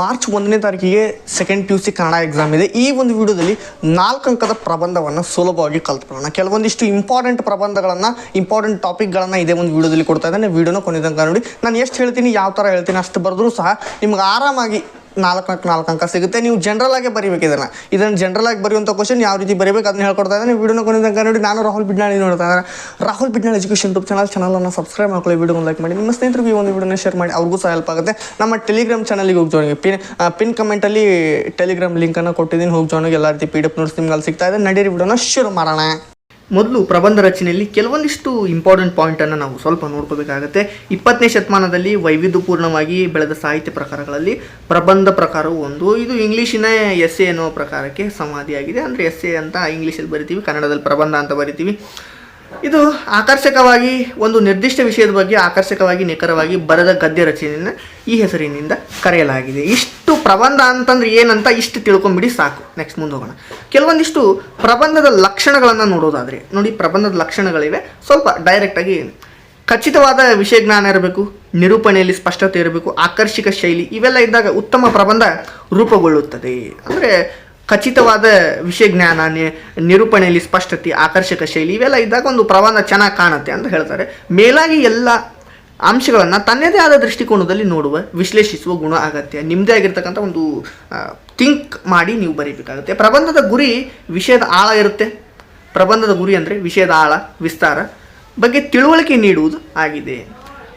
March ಒಂದನೇ ತಾರೀಕಿಗೆ second P U C Kannada exam ಇದೆ. ಈ ಒಂದು ವಿಡಿಯೋದಲ್ಲಿ ನಾಲ್ಕು ಅಂಕದ ಪ್ರಬಂಧವನ್ನು ಸುಲಭವಾಗಿ ಕಲ್ತ್ಕೊಳ್ಳೋಣ. ಕೆಲವೊಂದಿಷ್ಟು ಇಂಪಾರ್ಟೆಂಟ್ ಪ್ರಬಂಧಗಳನ್ನು ಇಂಪಾರ್ಟೆಂಟ್ ಟಾಪಿಕ್ಗಳನ್ನು ಇದೇ ಒಂದು ವಿಡಿಯೋದಲ್ಲಿ ಕೊಡ್ತಾ ಇದ್ದಾನೆ. ವಿಡಿಯೋನ ಕೊನೆ ತನಕ ನೋಡಿ. ನಾನು ಎಷ್ಟು ಹೇಳ್ತೀನಿ, ಯಾವ ಥರ ಹೇಳ್ತೀನಿ ಅಷ್ಟು ಬರೆದ್ರೂ ಸಹ ನಿಮ್ಗೆ ಆರಾಮಾಗಿ ನಾಲ್ಕು ನಾಲ್ಕು ನಾಲ್ಕು ಅಂಕ ಸಿಗುತ್ತೆ. ನೀವು ಜನರಲ್ ಆಗಿ ಬರೀಬೇಕು ಇದನ್ನು. ಇದನ್ನು ಜನರಲ್ ಆಗಿ ಬರೆಯುವಂಥ ಕ್ವಶನ್ ಯಾವ ರೀತಿ ಬರೀಬೇಕು ಅದನ್ನ ಹೇಳ್ಕೊಡ್ತಾ ಇದ್ದಾನೆ ವಿಡಿಯೋನ ಕೊನೆ ತನಕ ನೋಡಿ, ನಾನು ರಾಹುಲ್ ಬಿಡ್ನಾಳಿ ನೋಡ್ತಾ ಇದ್ದಾರೆ. Rahul Bidnal education YouTube channel ಚಾನಲನ್ನು ಸಬ್ಸ್ಕ್ರೈಬ್ ಮಾಡ್ಕೊಳ್ಳಿ ವಿಡಿಯೋ ಲೈಕ್ ಮಾಡಿ. ನಿಮ್ಮ ಸ್ನೇಹಿತರಿಗೆ ಈ ಒಂದು ವಿಡಿಯೋನ ಶೇರ್ ಮಾಡಿ, ಅವ್ರಿಗೂ ಸಹ ಹೆಲ್ಪ್ ಆಗುತ್ತೆ. ನಮ್ಮ ಟೆಲಿಗ್ರಾಮ್ ಚಾನಲ್ಗೆ ಹೋಗಿ ಜಾಯ್ನ್ ಪಿನ್ ಪಿನ್ ಕಮೆಂಟಲ್ಲಿ ಟೆಲಿಗ್ರಾಮ್ ಲಿಂಕನ್ನು ಕೊಟ್ಟಿದ್ದೀನಿ. ಹೋಗಿ ಜಾಯ್ನಿಗೆ ಎಲ್ಲ ರೀತಿ ಪಿ ಡಿ ಎಫ್ ನೋಟ್ಸ್ ನಿಮ್ಗೆ ಅಲ್ಲಿ ಸಿಗ್ತಾ ಇದೆ. ನಡೀರಿ ವಿಡಿಯೋನ ಶುರು ಮಾಡೋಣ. ಮೊದಲು ಪ್ರಬಂಧ ರಚನೆಯಲ್ಲಿ ಕೆಲವೊಂದಿಷ್ಟು ಇಂಪಾರ್ಟೆಂಟ್ ಪಾಯಿಂಟನ್ನು ನಾವು ಸ್ವಲ್ಪ ನೋಡ್ಕೋಬೇಕಾಗತ್ತೆ. ಇಪ್ಪತ್ತನೇ ಶತಮಾನದಲ್ಲಿ ವೈವಿಧ್ಯಪೂರ್ಣವಾಗಿ ಬೆಳೆದ ಸಾಹಿತ್ಯ ಪ್ರಕಾರಗಳಲ್ಲಿ ಪ್ರಬಂಧ ಪ್ರಕಾರವು ಒಂದು. ಇದು ಇಂಗ್ಲೀಷಿನ ಎಸ್ ಎ ಪ್ರಕಾರಕ್ಕೆ ಸಮಾಧಿಯಾಗಿದೆ. ಅಂದರೆ ಎಸ್ ಎ ಅಂತ ಇಂಗ್ಲೀಷಲ್ಲಿ ಬರಿತೀವಿ, ಕನ್ನಡದಲ್ಲಿ ಪ್ರಬಂಧ ಅಂತ ಬರಿತೀವಿ. ಇದು ಆಕರ್ಷಕವಾಗಿ ಒಂದು ನಿರ್ದಿಷ್ಟ ವಿಷಯದ ಬಗ್ಗೆ ಆಕರ್ಷಕವಾಗಿ, ನಿಖರವಾಗಿ ಬರೆದ ಗದ್ಯ ರಚನೆಯನ್ನು ಈ ಹೆಸರಿನಿಂದ ಕರೆಯಲಾಗಿದೆ. ಇಷ್ಟು ಪ್ರಬಂಧ ಅಂತಂದ್ರೆ ಏನಂತ ಇಷ್ಟು ತಿಳ್ಕೊಂಬಿಡಿ ಸಾಕು. ನೆಕ್ಸ್ಟ್ ಮುಂದೆ ಹೋಗೋಣ ಕೆಲವೊಂದಿಷ್ಟು ಪ್ರಬಂಧದ ಲಕ್ಷಣಗಳನ್ನು ನೋಡೋದಾದರೆ, ನೋಡಿ ಪ್ರಬಂಧದ ಲಕ್ಷಣಗಳಿವೆ. ಸ್ವಲ್ಪ ಡೈರೆಕ್ಟಾಗಿ ಖಚಿತವಾದ ವಿಷಯ ಜ್ಞಾನ ಇರಬೇಕು, ನಿರೂಪಣೆಯಲ್ಲಿ ಸ್ಪಷ್ಟತೆ ಇರಬೇಕು, ಆಕರ್ಷಕ ಶೈಲಿ ಇವೆಲ್ಲ ಇದ್ದಾಗ ಉತ್ತಮ ಪ್ರಬಂಧ ರೂಪುಗೊಳ್ಳುತ್ತದೆ. ಅಂದರೆ ಖಚಿತವಾದ ವಿಷಯ ಜ್ಞಾನ ನಿರೂಪಣೆಯಲ್ಲಿ ಸ್ಪಷ್ಟತೆ, ಆಕರ್ಷಕ ಶೈಲಿ, ಇವೆಲ್ಲ ಇದ್ದಾಗ ಒಂದು ಪ್ರಬಂಧ ಚೆನ್ನಾಗಿ ಕಾಣುತ್ತೆ ಅಂತ ಹೇಳ್ತಾರೆ. ಮೇಲಾಗಿ ಎಲ್ಲ ಅಂಶಗಳನ್ನು ತನ್ನದೇ ಆದ ದೃಷ್ಟಿಕೋನದಲ್ಲಿ ನೋಡುವ, ವಿಶ್ಲೇಷಿಸುವ ಗುಣ ಅಗತ್ಯ ನಿಮ್ಮದೇ ಆಗಿರ್ತಕ್ಕಂಥ ಒಂದು ಥಿಂಕ್ ಮಾಡಿ ನೀವು ಬರೀಬೇಕಾಗುತ್ತೆ. ಪ್ರಬಂಧದ ಗುರಿ ವಿಷಯದ ಆಳ ಇರುತ್ತೆ. ಪ್ರಬಂಧದ ಗುರಿ ಅಂದರೆ ವಿಷಯದ ಆಳ, ವಿಸ್ತಾರ ಬಗ್ಗೆ ತಿಳುವಳಿಕೆ ನೀಡುವುದು ಆಗಿದೆ.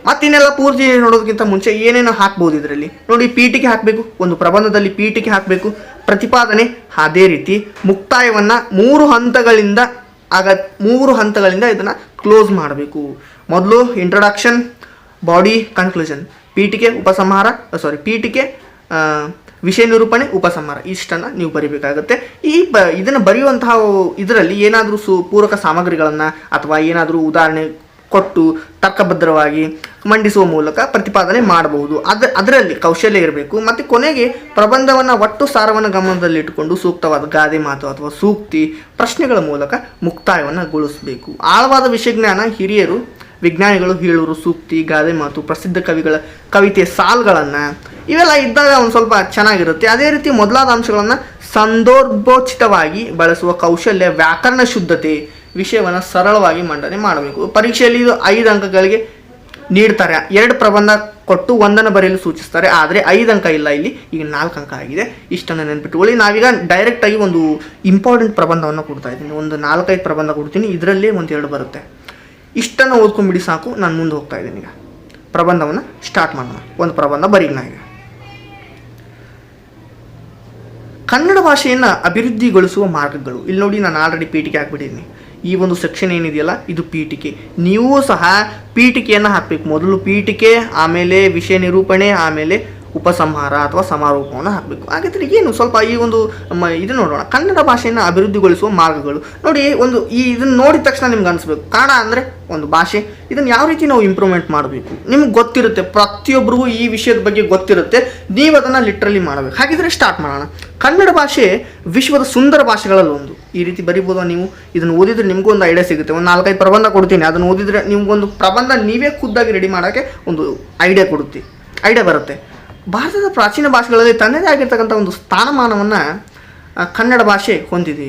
ಮತ್ತಿನ್ನೆಲ್ಲ ಪೂರ್ತಿ ನೋಡೋದಕ್ಕಿಂತ ಮುಂಚೆ ಏನೇನು ಹಾಕ್ಬೋದು ಇದರಲ್ಲಿ. ನೋಡಿ ಪೀಟಿಗೆ ಹಾಕಬೇಕು. ಒಂದು ಪ್ರಬಂಧದಲ್ಲಿ ಪೀಟಿಗೆ ಹಾಕಬೇಕು. ಪ್ರತಿಪಾದನೆ ಅದೇ ರೀತಿ ಮುಕ್ತಾಯವನ್ನು ಮೂರು ಹಂತಗಳಿಂದ ಆಗ ಮೂರು ಹಂತಗಳಿಂದ ಇದನ್ನು ಕ್ಲೋಸ್ ಮಾಡಬೇಕು. ಮೊದಲು ಇಂಟ್ರೊಡಕ್ಷನ್ ಬಾಡಿ ಕನ್ಕ್ಲೂಷನ್ ಪೀಠಿಕೆ, ಉಪಸಂಹಾರ ಸಾರಿ ಪೀಠಿಕೆ ವಿಷಯ ನಿರೂಪಣೆ, ಉಪಸಂಹಾರ ಇಷ್ಟನ್ನು ನೀವು ಬರಿಬೇಕಾಗುತ್ತೆ. ಈ ಬ, ಇದನ್ನು ಬರೆಯುವಂತಹ ಇದರಲ್ಲಿ ಏನಾದರೂ ಸು, ಪೂರಕ ಸಾಮಗ್ರಿಗಳನ್ನು ಅಥವಾ ಏನಾದರೂ ಉದಾಹರಣೆ ಕೊಟ್ಟು ತರ್ಕಬದ್ಧವಾಗಿ ಮಂಡಿಸುವ ಮೂಲಕ ಪ್ರತಿಪಾದನೆ ಮಾಡಬಹುದು. ಅದ, ಅದರಲ್ಲಿ ಕೌಶಲ್ಯ ಇರಬೇಕು. ಮತ್ತು ಕೊನೆಗೆ ಪ್ರಬಂಧವನ್ನು ಒಟ್ಟು ಸಾರವನ್ನು ಗಮನದಲ್ಲಿಟ್ಟುಕೊಂಡು ಸೂಕ್ತವಾದ ಗಾದೆ ಮಾತು ಅಥವಾ ಸೂಕ್ತಿ ಪ್ರಶ್ನೆಗಳ ಮೂಲಕ ಮುಕ್ತಾಯವನ್ನು ಗೊಳಿಸಬೇಕು. ಆಳವಾದ ವಿಷಯಜ್ಞಾನ ಹಿರಿಯರು, ವಿಜ್ಞಾನಿಗಳು ಹೇಳೂರು ಸೂಕ್ತಿ, ಗಾದೆ ಮಾತು, ಪ್ರಸಿದ್ಧ ಕವಿಗಳ ಕವಿತೆ ಸಾಲ್ಗಳನ್ನು ಇವೆಲ್ಲ ಇದ್ದಾಗ ಒಂದು ಸ್ವಲ್ಪ ಚೆನ್ನಾಗಿರುತ್ತೆ. ಅದೇ ರೀತಿ ಮೊದಲಾದ ಅಂಶಗಳನ್ನು ಸಂದರ್ಭೋಚಿತವಾಗಿ ಬಳಸುವ ಕೌಶಲ್ಯ ವ್ಯಾಕರಣ ಶುದ್ಧತೆ ವಿಷಯವನ್ನು ಸರಳವಾಗಿ ಮಂಡನೆ ಮಾಡಬೇಕು. ಪರೀಕ್ಷೆಯಲ್ಲಿ ಇದು ಐದು ಅಂಕಗಳಿಗೆ ನೀಡ್ತಾರೆ. ಎರಡು ಪ್ರಬಂಧ ಕೊಟ್ಟು ಒಂದನ್ನು ಬರೆಯಲು ಸೂಚಿಸ್ತಾರೆ. ಆದರೆ ಐದು ಅಂಕ ಇಲ್ಲ ಇಲ್ಲಿ. ಈಗ ನಾಲ್ಕು ಅಂಕ ಆಗಿದೆ. ಇಷ್ಟನ್ನು ನೆನ್ಪಿಟ್ಕೊಳ್ಳಿ. ನಾವೀಗ ಡೈರೆಕ್ಟಾಗಿ ಒಂದು ಇಂಪಾರ್ಟೆಂಟ್ ಪ್ರಬಂಧವನ್ನು ಕೊಡ್ತಾ ಇದ್ದೀನಿ. ಒಂದು ನಾಲ್ಕೈದು ಪ್ರಬಂಧ ಕೊಡ್ತೀನಿ. ಇದರಲ್ಲೇ ಒಂದು ಎರಡು ಬರುತ್ತೆ. ಇಷ್ಟನ್ನು ಓದ್ಕೊಂಡ್ಬಿಡಿ ಸಾಕು. ನಾನು ಮುಂದೆ ಹೋಗ್ತಾ ಇದ್ದೀನಿ ಈಗ. ಪ್ರಬಂಧವನ್ನು ಸ್ಟಾರ್ಟ್ ಮಾಡೋಣ. ಒಂದು ಪ್ರಬಂಧ ಬರೀಗ ನಾ ಈಗ. ಕನ್ನಡ ಭಾಷೆಯನ್ನು ಅಭಿವೃದ್ಧಿಗೊಳಿಸುವ ಮಾರ್ಗಗಳು. ಇಲ್ಲಿ ನೋಡಿ ನಾನು ಆಲ್ರೆಡಿ ಪೀಠಿಗೆ ಹಾಕ್ಬಿಟ್ಟಿದ್ದೀನಿ. ಈ ಒಂದು ಸೆಕ್ಷನ್ ಏನಿದೆಯಲ್ಲ, ಇದು ಪೀಠಿಕೆ. ನೀವು ಸಹ ಪೀಠಿಕೆಯನ್ನು ಹಾಕಬೇಕು. ಮೊದಲು ಪೀಠಿಕೆ, ಆಮೇಲೆ ವಿಷಯ ನಿರೂಪಣೆ, ಆಮೇಲೆ ಉಪಸಂಹಾರ ಅಥವಾ ಸಮಾರೋಪವನ್ನು ಹಾಕಬೇಕು. ಹಾಗಾದ್ರೆ ಏನು, ಸ್ವಲ್ಪ ಈ ಒಂದು ಇದು ನೋಡೋಣ. ಕನ್ನಡ ಭಾಷೆಯನ್ನು ಅಭಿವೃದ್ಧಿಗೊಳಿಸುವ ಮಾರ್ಗಗಳು. ನೋಡಿ, ಒಂದು ಈ ಇದನ್ನು ನೋಡಿದ ತಕ್ಷಣ ನಿಮ್ಗೆ ಅನಿಸ್ಬೇಕು. ಕನ್ನಡ ಅಂದರೆ ಒಂದು ಭಾಷೆ. ಇದನ್ನು ಯಾವ ರೀತಿ ನಾವು ಇಂಪ್ರೂವ್ಮೆಂಟ್ ಮಾಡಬೇಕು? ನಿಮ್ಗೆ ಗೊತ್ತಿರುತ್ತೆ. ಪ್ರತಿಯೊಬ್ಬರಿಗೂ ಈ ವಿಷಯದ ಬಗ್ಗೆ ಗೊತ್ತಿರುತ್ತೆ. ನೀವು ಅದನ್ನು ಲಿಟ್ರಲಿ ಮಾಡಬೇಕು. ಹಾಗಿದ್ರೆ ಸ್ಟಾರ್ಟ್ ಮಾಡೋಣ. ಕನ್ನಡ ಭಾಷೆ ವಿಶ್ವದ ಸುಂದರ ಭಾಷೆಗಳಲ್ಲಿ ಒಂದು. ಈ ರೀತಿ ಬರಿಬೋದು ನೀವು. ಇದನ್ನು ಓದಿದ್ರೆ ನಿಮಗೂ ಒಂದು ಐಡಿಯಾ ಸಿಗುತ್ತೆ. ಒಂದು ನಾಲ್ಕೈದು ಪ್ರಬಂಧ ಕೊಡ್ತೀನಿ. ಅದನ್ನು ಓದಿದ್ರೆ ನಿಮಗೊಂದು ಪ್ರಬಂಧ ನೀವೇ ಖುದ್ದಾಗಿ ರೆಡಿ ಮಾಡೋಕ್ಕೆ ಒಂದು ಐಡಿಯಾ ಕೊಡುತ್ತೆ. ಐಡಿಯಾ ಬರುತ್ತೆ. ಭಾರತದ ಪ್ರಾಚೀನ ಭಾಷೆಗಳಲ್ಲಿ ತನ್ನದೇ ಆಗಿರ್ತಕ್ಕಂಥ ಒಂದು ಸ್ಥಾನಮಾನವನ್ನು ಕನ್ನಡ ಭಾಷೆ ಹೊಂದಿದೆ.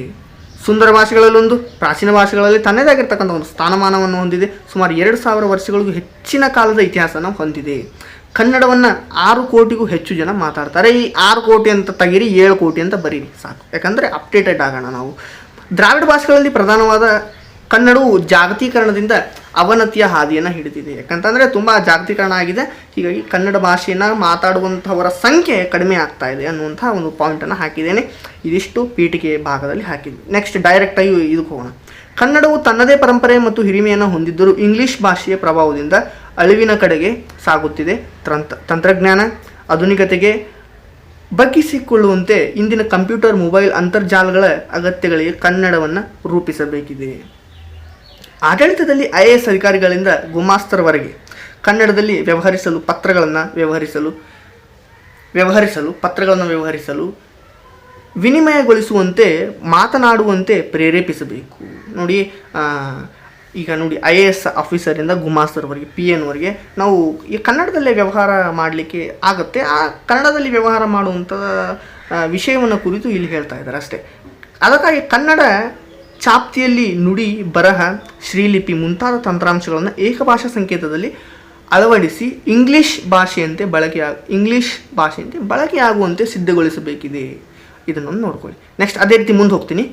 ಸುಂದರ ಭಾಷೆಗಳಲ್ಲೊಂದು ಪ್ರಾಚೀನ ಭಾಷೆಗಳಲ್ಲಿ ತನ್ನದೇ ಆಗಿರ್ತಕ್ಕಂಥ ಒಂದು ಸ್ಥಾನಮಾನವನ್ನು ಹೊಂದಿದೆ. ಸುಮಾರು ಎರಡು ಸಾವಿರ ವರ್ಷಗಳಿಗೂ ಹೆಚ್ಚಿನ ಕಾಲದ ಇತಿಹಾಸನ ಹೊಂದಿದೆ. ಕನ್ನಡವನ್ನು ಆರು ಕೋಟಿಗೂ ಹೆಚ್ಚು ಜನ ಮಾತಾಡ್ತಾರೆ. ಈ ಆರು ಕೋಟಿ ಅಂತ ತೆಗೀರಿ, ಏಳು ಕೋಟಿ ಅಂತ ಬರೀರಿ, ಸಾಕು. ಯಾಕಂದರೆ ಅಪ್ಡೇಟೆಡ್ ಆಗೋಣ ನಾವು. ದ್ರಾವಿಡ ಭಾಷೆಗಳಲ್ಲಿ ಪ್ರಧಾನವಾದ ಕನ್ನಡವು ಜಾಗತೀಕರಣದಿಂದ ಅವನತಿಯ ಹಾದಿಯನ್ನು ಹಿಡಿದಿದೆ. ಯಾಕಂತಂದರೆ ತುಂಬ ಜಾಗತೀಕರಣ ಆಗಿದೆ. ಹೀಗಾಗಿ ಕನ್ನಡ ಭಾಷೆಯನ್ನು ಮಾತಾಡುವಂಥವರ ಸಂಖ್ಯೆ ಕಡಿಮೆ ಆಗ್ತಾ ಇದೆ ಅನ್ನುವಂಥ ಒಂದು ಪಾಯಿಂಟನ್ನು ಹಾಕಿದ್ದೇನೆ. ಇದಿಷ್ಟು ಪೀಠಿಕೆ ಭಾಗದಲ್ಲಿ ಹಾಕಿದ್ವಿ ನೆಕ್ಸ್ಟ್ ಡೈರೆಕ್ಟಾಗಿ ಇದಕ್ಕೆ ಹೋಗೋಣ. ಕನ್ನಡವು ತನ್ನದೇ ಪರಂಪರೆ ಮತ್ತು ಹಿರಿಮೆಯನ್ನು ಹೊಂದಿದ್ದರೂ ಇಂಗ್ಲಿಷ್ ಭಾಷೆಯ ಪ್ರಭಾವದಿಂದ ಅಳಿವಿನ ಕಡೆಗೆ ಸಾಗುತ್ತಿದೆ. ತಂತ್ರ ತಂತ್ರಜ್ಞಾನ ಆಧುನಿಕತೆಗೆ ಬಗ್ಗಿಸಿಕೊಳ್ಳುವಂತೆ ಇಂದಿನ ಕಂಪ್ಯೂಟರ್, ಮೊಬೈಲ್ ಅಂತರ್ಜಾಲಗಳ ಅಗತ್ಯಗಳಿಗೆ ಕನ್ನಡವನ್ನು ರೂಪಿಸಬೇಕಿದೆ. ಆಡಳಿತದಲ್ಲಿ ಐ ಎ ಎಸ್ ಅಧಿಕಾರಿಗಳಿಂದ ಗುಮಾಸ್ತರವರೆಗೆ ಕನ್ನಡದಲ್ಲಿ ವ್ಯವಹರಿಸಲು ಪತ್ರಗಳನ್ನು ವ್ಯವಹರಿಸಲು ವ್ಯವಹರಿಸಲು, ಪತ್ರಗಳನ್ನು ವ್ಯವಹರಿಸಲು ವಿನಿಮಯಗೊಳಿಸುವಂತೆ, ಮಾತನಾಡುವಂತೆ ಪ್ರೇರೇಪಿಸಬೇಕು. ನೋಡಿ ಈಗ ನೋಡಿ ಐ ಎ ಎಸ್ ಆಫೀಸರಿಂದ ಗುಮಾಸ್ತರ್ವರೆಗೆ ಪಿ ಎನ್ವರೆಗೆ ನಾವು ಈ ಕನ್ನಡದಲ್ಲೇ ವ್ಯವಹಾರ ಮಾಡಲಿಕ್ಕೆ ಆಗುತ್ತೆ. ಆ ಕನ್ನಡದಲ್ಲಿ ವ್ಯವಹಾರ ಮಾಡುವಂಥ ವಿಷಯವನ್ನು ಕುರಿತು ಇಲ್ಲಿ ಹೇಳ್ತಾ ಇದ್ದಾರೆ ಅಷ್ಟೇ. ಅದಕ್ಕಾಗಿ ಕನ್ನಡ ಚಾಪ್ತಿಯಲ್ಲಿ ನುಡಿ, ಬರಹ, ಶ್ರೀಲಿಪಿ ಮುಂತಾದ ತಂತ್ರಾಂಶಗಳನ್ನು ಏಕಭಾಷಾ ಸಂಕೇತದಲ್ಲಿ ಅಳವಡಿಸಿ ಇಂಗ್ಲೀಷ್ ಭಾಷೆಯಂತೆ ಬಳಕೆಯ ಇಂಗ್ಲೀಷ್ ಭಾಷೆಯಂತೆ ಬಳಕೆಯಾಗುವಂತೆ ಸಿದ್ಧಗೊಳಿಸಬೇಕಿದೆ. ಇದನ್ನು ನೋಡ್ಕೊಳ್ಳಿ. ನೆಕ್ಸ್ಟ್ ಅದೇ ರೀತಿ ಮುಂದೆ ಹೋಗ್ತೀನಿ.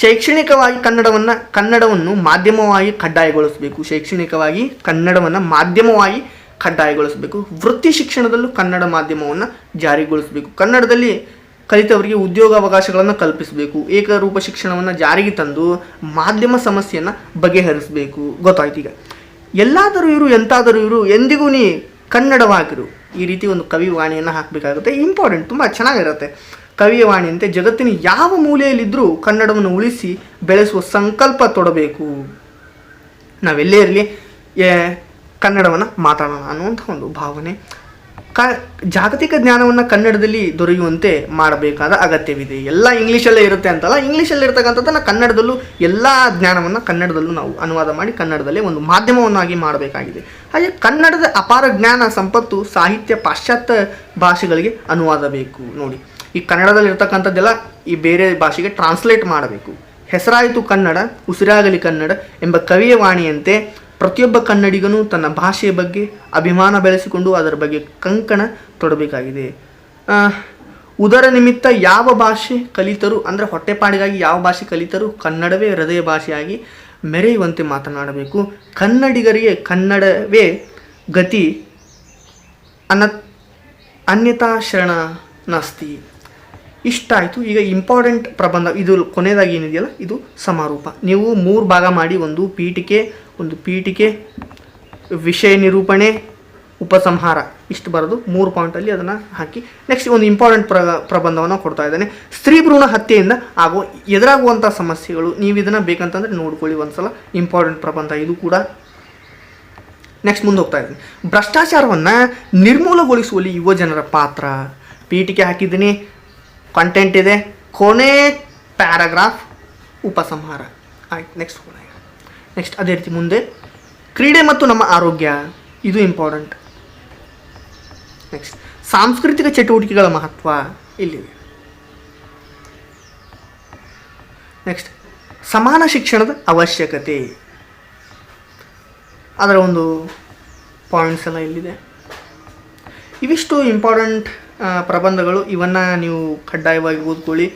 ಶೈಕ್ಷಣಿಕವಾಗಿ ಕನ್ನಡವನ್ನು ಕನ್ನಡವನ್ನು ಮಾಧ್ಯಮವಾಗಿ ಕಡ್ಡಾಯಗೊಳಿಸಬೇಕು. ಶೈಕ್ಷಣಿಕವಾಗಿ ಕನ್ನಡವನ್ನು ಮಾಧ್ಯಮವಾಗಿ ಕಡ್ಡಾಯಗೊಳಿಸಬೇಕು. ವೃತ್ತಿ ಶಿಕ್ಷಣದಲ್ಲೂ ಕನ್ನಡ ಮಾಧ್ಯಮವನ್ನು ಜಾರಿಗೊಳಿಸಬೇಕು. ಕನ್ನಡದಲ್ಲಿ ಕಲಿತವರಿಗೆ ಉದ್ಯೋಗಾವಕಾಶಗಳನ್ನು ಕಲ್ಪಿಸಬೇಕು. ಏಕರೂಪ ಶಿಕ್ಷಣವನ್ನು ಜಾರಿಗೆ ತಂದು ಮಾಧ್ಯಮ ಸಮಸ್ಯೆಯನ್ನು ಬಗೆಹರಿಸಬೇಕು. ಗೊತ್ತಾಯ್ತು ಈಗ. ಎಲ್ಲಾದರೂ ಇವರು ಎಂತಾದರೂ ಇವರು ಎಂದಿಗೂ ನೀ ಕನ್ನಡವಾಗಿರು. ಈ ರೀತಿ ಒಂದು ಕವಿ ವಾಣಿಯನ್ನು ಹಾಕಬೇಕಾಗುತ್ತೆ. ಇಂಪಾರ್ಟೆಂಟ್, ತುಂಬ ಚೆನ್ನಾಗಿರುತ್ತೆ. ಕವಿವಾಣಿಯಂತೆ ಜಗತ್ತಿನ ಯಾವ ಮೂಲೆಯಲ್ಲಿದ್ದರೂ ಕನ್ನಡವನ್ನು ಉಳಿಸಿ ಬೆಳೆಸುವ ಸಂಕಲ್ಪ ತೊಡಬೇಕು. ನಾವೆಲ್ಲೇ ಇರಲಿ ಕನ್ನಡವನ್ನು ಮಾತಾಡೋಣ ಅನ್ನುವಂಥ ಒಂದು ಭಾವನೆ. ಕ, ಜಾಗತಿಕ ಜ್ಞಾನವನ್ನು ಕನ್ನಡದಲ್ಲಿ ದೊರೆಯುವಂತೆ ಮಾಡಬೇಕಾದ ಅಗತ್ಯವಿದೆ. ಎಲ್ಲ ಇಂಗ್ಲೀಷಲ್ಲೇ ಇರುತ್ತೆ ಅಂತಲ್ಲ, ಇಂಗ್ಲೀಷಲ್ಲಿ ಇರ್ತಕ್ಕಂಥದ್ದನ್ನು ಕನ್ನಡದಲ್ಲೂ, ಎಲ್ಲ ಜ್ಞಾನವನ್ನು ಕನ್ನಡದಲ್ಲೂ ನಾವು ಅನುವಾದ ಮಾಡಿ ಕನ್ನಡದಲ್ಲೇ ಒಂದು ಮಾಧ್ಯಮವನ್ನಾಗಿ ಮಾಡಬೇಕಾಗಿದೆ. ಹಾಗೆ ಕನ್ನಡದ ಅಪಾರ ಜ್ಞಾನ ಸಂಪತ್ತು ಸಾಹಿತ್ಯ ಪಾಶ್ಚಾತ್ಯ ಭಾಷೆಗಳಿಗೆ ಅನುವಾದ ಬೇಕು ನೋಡಿ ಈ ಕನ್ನಡದಲ್ಲಿ ಇರ್ತಕ್ಕಂಥದ್ದೆಲ್ಲ ಈ ಬೇರೆ ಭಾಷೆಗೆ ಟ್ರಾನ್ಸ್ಲೇಟ್ ಮಾಡಬೇಕು. ಹೆಸರಾಯಿತು ಕನ್ನಡ, ಉಸಿರಾಗಲಿ ಕನ್ನಡ ಎಂಬ ಕವಿಯ ವಾಣಿಯಂತೆ ಪ್ರತಿಯೊಬ್ಬ ಕನ್ನಡಿಗನೂ ತನ್ನ ಭಾಷೆಯ ಬಗ್ಗೆ ಅಭಿಮಾನ ಬೆಳೆಸಿಕೊಂಡು ಅದರ ಬಗ್ಗೆ ಕಂಕಣ ತೊಡಬೇಕಾಗಿದೆ. ಉದರ ನಿಮಿತ್ತ ಯಾವ ಭಾಷೆ ಕಲಿತರು ಅಂದರೆ ಹೊಟ್ಟೆಪಾಡಿಗಾಗಿ ಯಾವ ಭಾಷೆ ಕಲಿತರು ಕನ್ನಡವೇ ಹೃದಯ ಭಾಷೆಯಾಗಿ ಮೆರೆಯುವಂತೆ ಮಾತನಾಡಬೇಕು. ಕನ್ನಡಿಗರಿಗೆ ಕನ್ನಡವೇ ಗತಿ ಅನ ಅನ್ಯತಾ ಶರಣ ನಾಸ್ತಿ. ಇಷ್ಟ ಆಯಿತು ಈಗ ಇಂಪಾರ್ಟೆಂಟ್ ಪ್ರಬಂಧ, ಇದು ಕೊನೆಯದಾಗಿ ಏನಿದೆಯಲ್ಲ, ಇದು ಸಮಾರೋಪ. ನೀವು ಮೂರು ಭಾಗ ಮಾಡಿ, ಒಂದು ಪೀಠಿಕೆ ಒಂದು ಪೀಠಿಕೆ, ವಿಷಯ ನಿರೂಪಣೆ, ಉಪಸಂಹಾರ. ಇಷ್ಟು ಬರೋದು ಮೂರು ಪಾಯಿಂಟಲ್ಲಿ ಅದನ್ನು ಹಾಕಿ ನೆಕ್ಸ್ಟ್ ಒಂದು ಇಂಪಾರ್ಟೆಂಟ್ ಪ್ರ, ಪ್ರಬಂಧವನ್ನು ಕೊಡ್ತಾ ಇದ್ದಾನೆ. ಸ್ತ್ರೀ ಭ್ರೂಣ ಹತ್ಯೆಯಿಂದ ಆಗುವ ಎದುರಾಗುವಂಥ ಸಮಸ್ಯೆಗಳು, ನೀವು ಇದನ್ನು ಬೇಕಂತಂದರೆ ನೋಡ್ಕೊಳ್ಳಿ ಒಂದ್ಸಲ. ಇಂಪಾರ್ಟೆಂಟ್ ಪ್ರಬಂಧ ಇದು ಕೂಡ. ನೆಕ್ಸ್ಟ್ ಮುಂದೆ ಹೋಗ್ತಾ ಇದ್ದೀನಿ. ಭ್ರಷ್ಟಾಚಾರವನ್ನು ನಿರ್ಮೂಲಗೊಳಿಸುವಲ್ಲಿ ಯುವ ಜನರ ಪಾತ್ರ. ಪೀಠಿಕೆ ಹಾಕಿದ್ದೀನಿ. ಕಂಟೆಂಟ್ ಇದೆ. ಕೊನೆ ಪ್ಯಾರಾಗ್ರಾಫ್ ಉಪಸಂಹಾರ. ಆಯ್ತು ನೆಕ್ಸ್ಟ್ ನೆಕ್ಸ್ಟ್ ಅದೇ ರೀತಿ ಮುಂದೆ. ಕ್ರೀಡೆ ಮತ್ತು ನಮ್ಮ ಆರೋಗ್ಯ, ಇದು ಇಂಪಾರ್ಟೆಂಟ್ ನೆಕ್ಸ್ಟ್ ಸಾಂಸ್ಕೃತಿಕ ಚಟುವಟಿಕೆಗಳ ಮಹತ್ವ ಇಲ್ಲಿದೆ. ನೆಕ್ಸ್ಟ್ ಸಮಾನ ಶಿಕ್ಷಣದ ಅವಶ್ಯಕತೆ. ಅದರ ಒಂದು ಪಾಯಿಂಟ್ಸ್ ಎಲ್ಲ ಇಲ್ಲಿದೆ. ಇವಿಷ್ಟು ಇಂಪಾರ್ಟೆಂಟ್ ಪ್ರಬಂಧಗಳು ಇವನ್ನು ನೀವು ಕಡ್ಡಾಯವಾಗಿ ಓದ್ಕೊಳ್ಳಿ.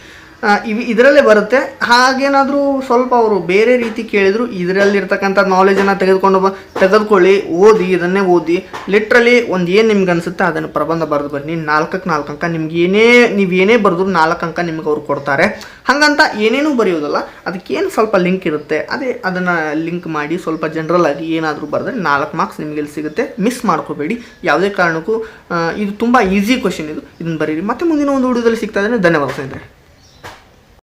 ಇವು ಇದರಲ್ಲೇ ಬರುತ್ತೆ. ಹಾಗೇನಾದರೂ ಸ್ವಲ್ಪ ಅವರು ಬೇರೆ ರೀತಿ ಕೇಳಿದ್ರು, ಇದರಲ್ಲಿರ್ತಕ್ಕಂಥ ನಾಲೆಜನ್ನು ತೆಗೆದುಕೊಂಡು ತೆಗೆದುಕೊಳ್ಳಿ, ಓದಿ, ಇದನ್ನೇ ಓದಿ. ಲಿಟ್ರಲಿ ಒಂದು ಏನು ನಿಮ್ಗೆ ಅನಿಸುತ್ತೆ ಅದನ್ನು ಪ್ರಬಂಧ ಬರೆದು ಬನ್ನಿ. ನಾಲ್ಕಕ್ಕೆ ನಾಲ್ಕು ಅಂಕ ನಿಮ್ಗೆ ಏನೇ, ನೀವು ಏನೇ ಬರೆದ್ರು ನಾಲ್ಕು ಅಂಕ ನಿಮ್ಗೆ ಅವ್ರು ಕೊಡ್ತಾರೆ. ಹಾಗಂತ ಏನೇನೂ ಬರೆಯೋದಲ್ಲ ಅದಕ್ಕೇನು ಸ್ವಲ್ಪ ಲಿಂಕ್ ಇರುತ್ತೆ. ಅದೇ ಅದನ್ನು ಲಿಂಕ್ ಮಾಡಿ ಸ್ವಲ್ಪ ಜನರಲ್ ಆಗಿ ಏನಾದರೂ ಬರೆದ್ರೆ ನಾಲ್ಕು ಮಾರ್ಕ್ಸ್ ನಿಮಗೆ ಇಲ್ಲಿ ಸಿಗುತ್ತೆ. ಮಿಸ್ ಮಾಡ್ಕೋಬೇಡಿ. ಯಾವುದೇ ಕಾರಣಕ್ಕೂ ಇದು ತುಂಬ ಈಸಿ ಕ್ವಶನ್ ಇದು. ಇದನ್ನು ಬರೀರಿ. ಮತ್ತೆ ಮುಂದಿನ ಒಂದು ಹುಡುಗದಲ್ಲಿ ಸಿಗ್ತಾ ಇದ್ದೇನೆ ಧನ್ಯವಾದ ಸ್ನೇಹಿತರೆ.